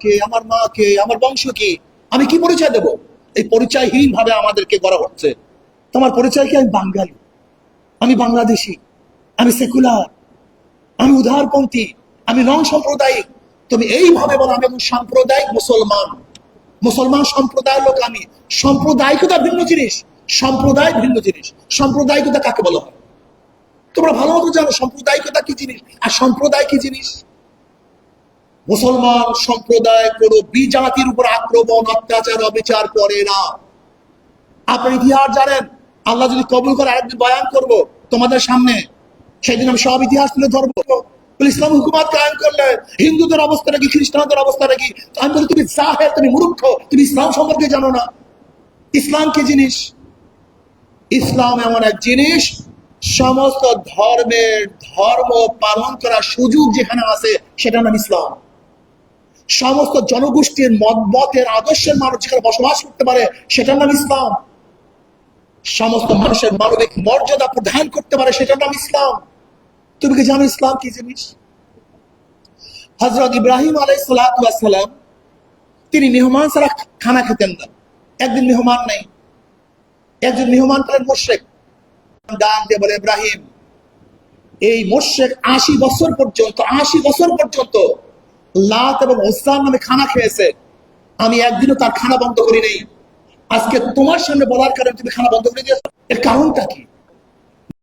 কে, আমার মা কে, আমার বংশ কি? আমি কি পরিচয় দেব? এই পরিচয়হীন ভাবে আমাদেরকে গড়া হচ্ছে। তোমার পরিচয় কি? আমি বাঙালি। আমি বাংলাদেশি। আমি সেকুলার। আমি উদারপন্থী। আমি নন সাম্প্রদায়িক। তুমি এইভাবে বলো, আমি একজন সাম্প্রদায়িক মুসলমান। মুসলমান সম্প্রদায়ের লোক আমি। সাম্প্রদায়িকতা ভিন্ন জিনিস। সম্প্রদায় ভিন্ন জিনিস। সাম্প্রদায়িকতা কাকে বলা হয়? তোমরা ভালো মতো জানো সাম্প্রদায়িকতা কি জিনিস? আর সম্প্রদায় কি জিনিস? মুসলমান সম্প্রদায় কোন বিজাতির উপর আক্রমণ, অত্যাচার, অবিচার করে না। আপনি ইতিহাস জানেন? আল্লাহ যদি কবুল করে আরেকদিন বয়ান করব তোমাদের সামনে, সেদিন আমি সব ইতিহাস তুলে ধরবো। ইসলাম হুকুমাত কায়েম করলে হিন্দুদের অবস্থাটা কি খ্রিস্টানদের অবস্থাটা কি আমি বলি, তুমি জাহের, তুমি মূর্খ, তুমি ইসলাম সম্পর্কে জানো না। ইসলাম কি জিনিস? ইসলাম এমন এক জিনিস, সমস্ত ধর্মের ধর্ম পালন করার সুযোগ যেখানে আছে সেটা নাম ইসলাম। সমস্ত জনগোষ্ঠীর মত, মতের আদর্শের মানুষ যেখানে বসবাস করতে পারে, সেটার নাম ইসলাম। সমস্ত মানুষের মানবিক মর্যাদা প্রদান করতে পারে, সেটার নাম ইসলাম। তুমি কি জানো ইসলাম কি জিনিস? হজরত ইব্রাহিম আলাই সালাম, তিনি মেহমান ছাড়া খানা খেতেন না। একদিন মেহমান নেই। একজন মেহমান করেন মোশেক। ডাক দিয়ে বলে, ইব্রাহিম, এই মোশেক আশি বছর পর্যন্ত, আশি বছর পর্যন্ত লাত এবং ওসলাম নামে খানা খেয়েছে। আমি একদিনও তার খানা বন্ধ করি নেই আজকে তোমার সামনে বলার কারণে তুমি খানা বন্ধ করে দিয়েছ। এর কারণটা কি?